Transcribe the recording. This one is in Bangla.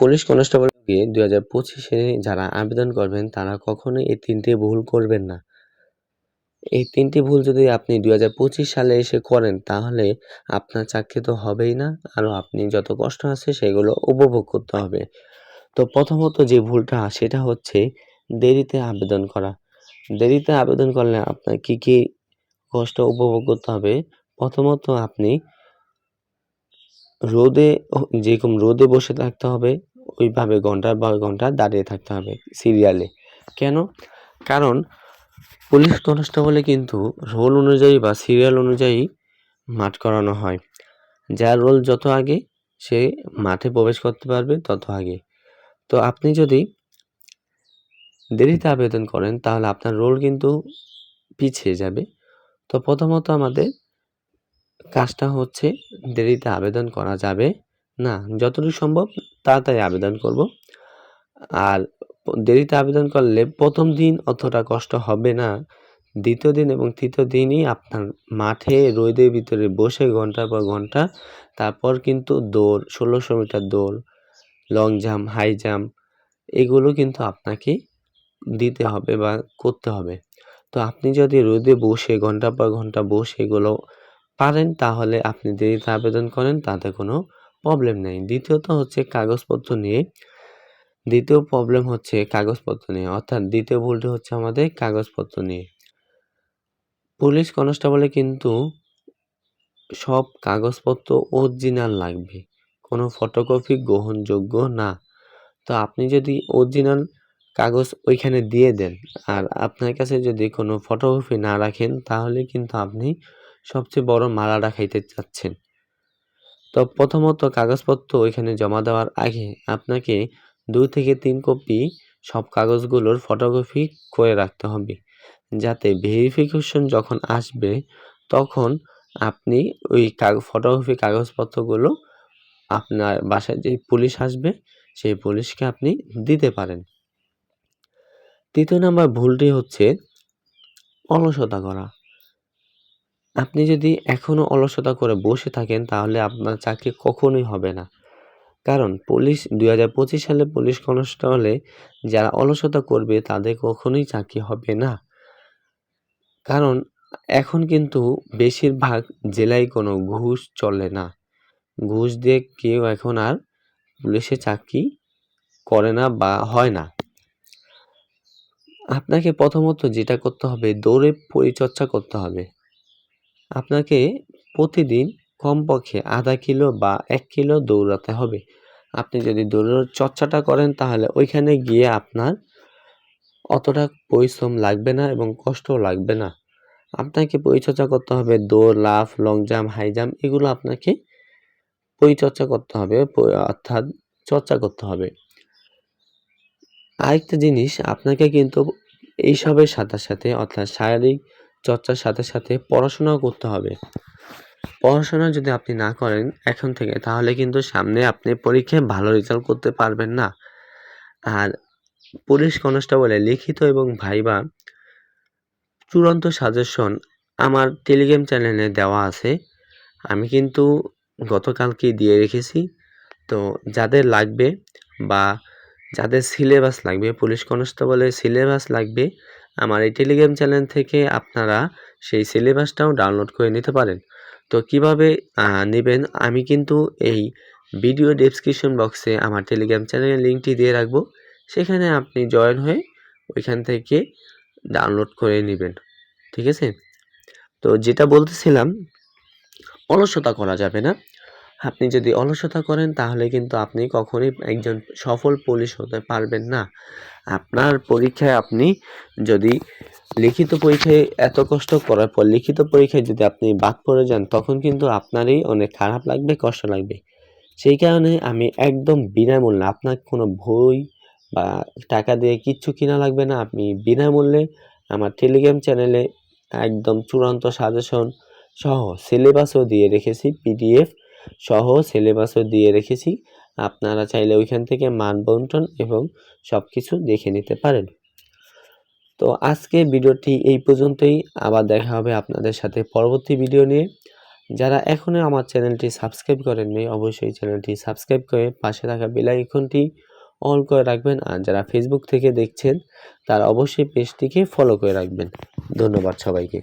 পুলিশ কনস্টেবল দুই হাজার পঁচিশে যারা আবেদন করবেন, তারা কখনোই এই তিনটে ভুল করবেন না। এই তিনটি ভুল যদি আপনি দুই হাজার পঁচিশ সালে এসে করেন, তাহলে আপনার চাকরি তো হবেই না। আরও আপনি যত কষ্ট আছে, সেগুলো উপভোগ করতে হবে। তো প্রথমত যে ভুলটা, সেটা হচ্ছে দেরিতে আবেদন করা। দেরিতে আবেদন করলে আপনার কি কি কষ্ট উপভোগ করতে হবে? প্রথমত আপনি রোদে, যেরকম রোদে বসে থাকতে হবে ওইভাবে ঘণ্টার পর ঘণ্টা দাঁড়িয়ে থাকতে হবে সিরিয়ালে কেন? কারণ পুলিশ কনস্টেবলে কিন্তু রোল অনুযায়ী বা সিরিয়াল অনুযায়ী মাঠ করানো হয়। যার রোল যত আগে সে মাঠে প্রবেশ করতে পারবে তত আগে। তো আপনি যদি দেরিতে আবেদন করেন তাহলে আপনার রোল কিন্তু পিছিয়ে যাবে। তো প্রথমত আমাদের কাজটা হচ্ছে দেরিতে আবেদন করা যাবে। না যতটুকু সম্ভব তাড়াতাড়ি আবেদন করব। আর দেরিতে আবেদন করলে প্রথম দিন অতটা কষ্ট হবে না। দ্বিতীয় দিন এবং তৃতীয় দিনই আপনার মাঠে রোদের ভিতরে বসে ঘণ্টার পর ঘণ্টা তারপর কিন্তু দৌড়, ষোলোশো মিটার দৌড় লং জাম্প হাই জাম্প এগুলো কিন্তু আপনাকে দিতে হবে বা করতে হবে। তো আপনি যদি রোদে বসে ঘণ্টা পর ঘণ্টা বসে এগুলো পারেন তাহলে আপনি দেরিতে আবেদন করেন তাতে কোনো প্রবলেম নেই। দ্বিতীয়ত হচ্ছে কাগজপত্র নিয়ে। দ্বিতীয় প্রবলেম হচ্ছে কাগজপত্র নিয়ে। অর্থাৎ দ্বিতীয় ভুলটি হচ্ছে আমাদের কাগজপত্র নিয়ে। পুলিশ কনস্টেবলে কিন্তু সব কাগজপত্র অরিজিনাল লাগবে। কোনো ফটোকপি গ্রহণযোগ্য না। তো আপনি যদি অরিজিনাল কাগজ ওইখানে দিয়ে দেন আর আপনার কাছে যদি কোনো ফটোকপি না রাখেন, তাহলে কিন্তু আপনি সবচেয়ে বড় মারাটা খাইতে চাচ্ছেন। তো প্রথমত কাগজপত্র ওইখানে জমা দেওয়ার আগে আপনাকে দুই থেকে তিন কপি সব কাগজগুলোর ফটোকপি করে রাখতে হবে। যাতে ভেরিফিকেশন যখন আসবে, তখন আপনি ওই ফটোকপি কাগজপত্রগুলো আপনার বাসায় যে পুলিশ আসবে, সেই পুলিশকে আপনি দিতে পারেন। তৃতীয় নাম্বার ভুলটি হচ্ছে অলসতা করা। আপনি যদি এখনও অলসতা করে বসে থাকেন, তাহলে আপনার চাকরি কখনোই হবে না। কারণ পুলিশ, দুই হাজার পঁচিশ সালে পুলিশ কনস্টেবলে যারা অলসতা করবে, তাদের কখনোই চাকরি হবে না। কারণ এখন কিন্তু বেশিরভাগ জেলায় কোনো ঘুষ চলে না। ঘুষ দিয়ে কেউ এখন আর পুলিশে চাকরি করে না বা হয় না। আপনাকে প্রথমত যেটা করতে হবে, দৌড়ে পরিচর্চা করতে হবে। আপনাকে প্রতিদিন কমপক্ষে আধা কিলো বা এক কিলো দৌড়াতে হবে। আপনি যদি দৌড়ের চর্চাটা করেন, তাহলে ওইখানে গিয়ে আপনার অতটা পরিশ্রম লাগবে না এবং কষ্টও লাগবে না। আপনাকে পরিচর্যা করতে হবে, দৌড়, লাফ লং জাম্প হাই জাম্প এগুলো আপনাকে পরিচর্যা করতে হবে অর্থাৎ চর্চা করতে হবে। আরেকটা জিনিস, আপনাকে কিন্তু এইসবের সাথে সাথে, অর্থাৎ শারীরিক চর্চার সাথে সাথে পড়াশোনাও করতে হবে। পড়াশোনা যদি আপনি না করেন এখন থেকে, তাহলে কিন্তু সামনে আপনি পরীক্ষায় ভালো রেজাল্ট করতে পারবেন না। আর পুলিশ কনস্টেবলে লিখিত এবং ভাইবা চূড়ান্ত সাজেশন আমার টেলিগ্রাম চ্যানেলে দেওয়া আছে। আমি কিন্তু গতকালকে দিয়ে রেখেছি। তো যাদের লাগবে বা যাদের সিলেবাস লাগবে, পুলিশ কনস্টেবলের সিলেবাস লাগবে আমার এই টেলিগ্রাম চ্যানেল থেকে আপনারা সেই সিলেবাসটাও ডাউনলোড করে নিতে পারেন। তো কীভাবে নেবেন? আমি কিন্তু এই ভিডিও ডেসক্রিপশন বক্সে আমার টেলিগ্রাম চ্যানেলের লিঙ্কটি দিয়ে রাখব। সেখানে আপনি জয়েন হয়ে ওইখান থেকে ডাউনলোড করে নেবেন। ঠিক আছে? তো যেটা বলতেছিলাম, অলসতা করা যাবে না। আপনি যদি অলসতা করেন, তাহলে কিন্তু আপনি কখনোই একজন সফল পুলিশ হতে পারবেন না। আপনার পরীক্ষায় আপনি যদি লিখিত পরীক্ষায় এত কষ্ট করার পর লিখিত পরীক্ষায় যদি আপনি বাদ পড়ে যান, তখন কিন্তু আপনারই অনেক খারাপ লাগবে, কষ্ট লাগবে। সেই কারণে আমি একদম বিনামূল্যে আপনার কোনো বই বা টাকা দিয়ে কিচ্ছু কিনা লাগবে না। আপনি বিনামূল্যে আমার টেলিগ্রাম চ্যানেলে একদম চূড়ান্ত সাজেশন সহ সিলেবাসও দিয়ে রেখেছি, পিডিএফ সহ সিলেবাসও দিয়ে রেখেছি। আপনারা চাইলে ওইখান থেকে মান বন্টন এবং সব কিছু দেখে নিতে পারেন। তো আজকে ভিডিওটি এই পর্যন্তই। আবার দেখা হবে আপনাদের সাথে পরবর্তী ভিডিও নিয়ে। যারা এখনও আমার চ্যানেলটি সাবস্ক্রাইব করেননি, অবশ্যই চ্যানেলটি সাবস্ক্রাইব করে পাশে থাকা বেল আইকনটি অল করে রাখবেন। আর যারা ফেসবুক থেকে দেখছেন, তারা অবশ্যই পেজটিকে ফলো করে রাখবেন। ধন্যবাদ সবাইকে।